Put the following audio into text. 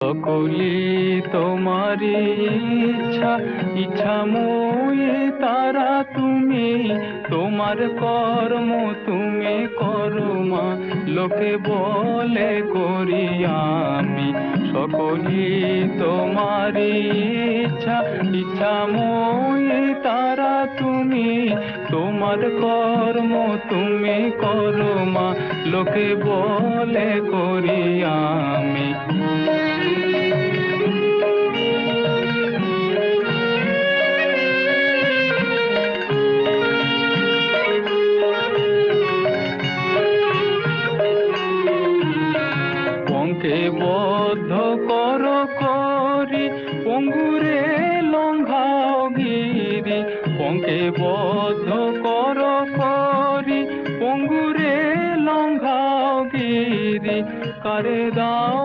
সকলি তোমারি ইচ্ছা ইচ্ছা মই তারা তুমি, তোমার কর্ম তুমি করো মা, লোকে বলে করি আমি সকলি তোমারি ইচ্ছা ইচ্ছা মই তারা তুমি, তোমার কর্ম তুমি করো মা, লোকে বলে করি আমি পঙ্কে বদ্ধ কর করি পঙ্গুরে লঙ্ঘাও গিরি পঙ্কে বদ্ধ কর করি পঙ্গুরে লঙ্ঘাও গিরি কারে দাও